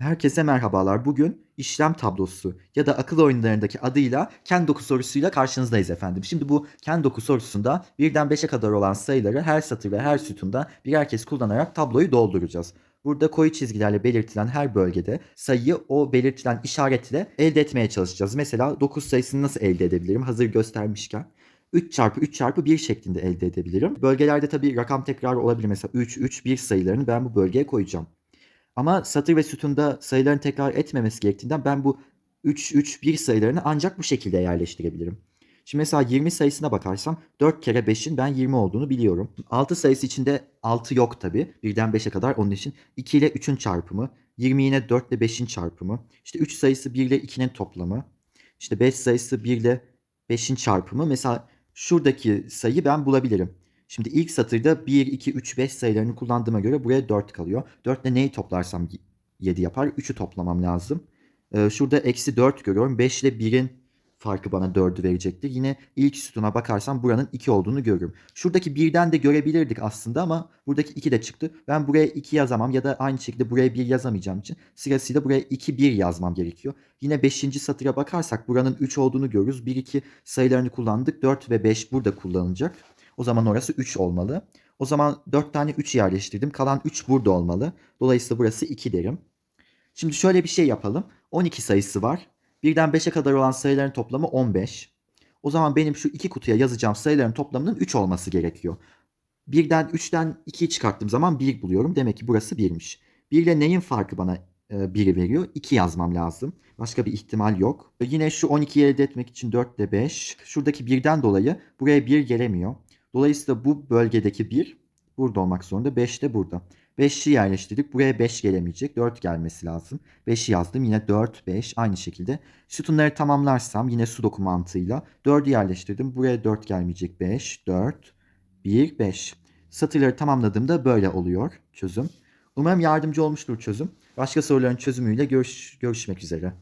Herkese merhabalar. Bugün işlem tablosu ya da akıl oyunlarındaki adıyla ken doku sorusuyla karşınızdayız efendim. Şimdi bu ken doku sorusunda birden 5'e kadar olan sayıları her satır ve her sütunda birer kez kullanarak tabloyu dolduracağız. Burada koyu çizgilerle belirtilen her bölgede sayıyı o belirtilen işaretle elde etmeye çalışacağız. Mesela 9 sayısını nasıl elde edebilirim? Hazır göstermişken. 3 çarpı 3 çarpı 1 şeklinde elde edebilirim. Bölgelerde tabii rakam tekrar olabilir. Mesela 3, 3, 1 sayılarını ben bu bölgeye koyacağım. Ama satır ve sütunda sayıların tekrar etmemesi gerektiğinden ben bu 3, 3, 1 sayılarını ancak bu şekilde yerleştirebilirim. Şimdi mesela 20 sayısına bakarsam 4 kere 5'in ben 20 olduğunu biliyorum. 6 sayısı içinde 6 yok tabi. Birden 5'e kadar onun için 2 ile 3'ün çarpımı. 20 yine 4 ile 5'in çarpımı. İşte 3 sayısı 1 ile 2'nin toplamı. İşte 5 sayısı 1 ile 5'in çarpımı. Mesela şuradaki sayıyı ben bulabilirim. Şimdi ilk satırda 1, 2, 3, 5 sayılarını kullandığıma göre buraya 4 kalıyor. 4 ile neyi toplarsam 7 yapar. 3'ü toplamam lazım. Ee, şurada eksi 4 görüyorum. 5 ile 1'in farkı bana 4'ü verecektir. Yine ilk sütuna bakarsam buranın 2 olduğunu görürüm. Şuradaki 1'den de görebilirdik aslında ama buradaki 2 de çıktı. Ben buraya 2 yazamam ya da aynı şekilde buraya 1 yazamayacağım için sırasıyla buraya 2, 1 yazmam gerekiyor. Yine 5. satıra bakarsak buranın 3 olduğunu görürüz. 1, 2 sayılarını kullandık. 4 ve 5 burada kullanılacak. O zaman orası 3 olmalı. O zaman 4 tane 3 yerleştirdim. Kalan 3 burada olmalı. Dolayısıyla burası 2 derim. Şimdi şöyle bir şey yapalım. 12 sayısı var. Birden 5'e kadar olan sayıların toplamı 15. O zaman benim şu iki kutuya yazacağım sayıların toplamının 3 olması gerekiyor. Birden 3'ten 2'yi çıkarttığım zaman 1 buluyorum. Demek ki burası 1'miş. 1 ile neyin farkı bana 1'i veriyor? 2 yazmam lazım. Başka bir ihtimal yok. Yine şu 12'yi elde etmek için 4 ile 5. Şuradaki 1'den dolayı buraya 1 gelemiyor. Dolayısıyla bu bölgedeki 1 burada olmak zorunda. 5 de burada. 5'i yerleştirdik. Buraya 5 gelemeyecek. 4 gelmesi lazım. 5'i yazdım. Yine 4, 5 aynı şekilde. Sütunları tamamlarsam yine sudoku mantığıyla 4'ü yerleştirdim. Buraya 4 gelmeyecek. 5, 4, 1, 5. Satırları tamamladığımda böyle oluyor çözüm. Umarım yardımcı olmuştur çözüm. Başka soruların çözümüyle görüş, görüşmek üzere.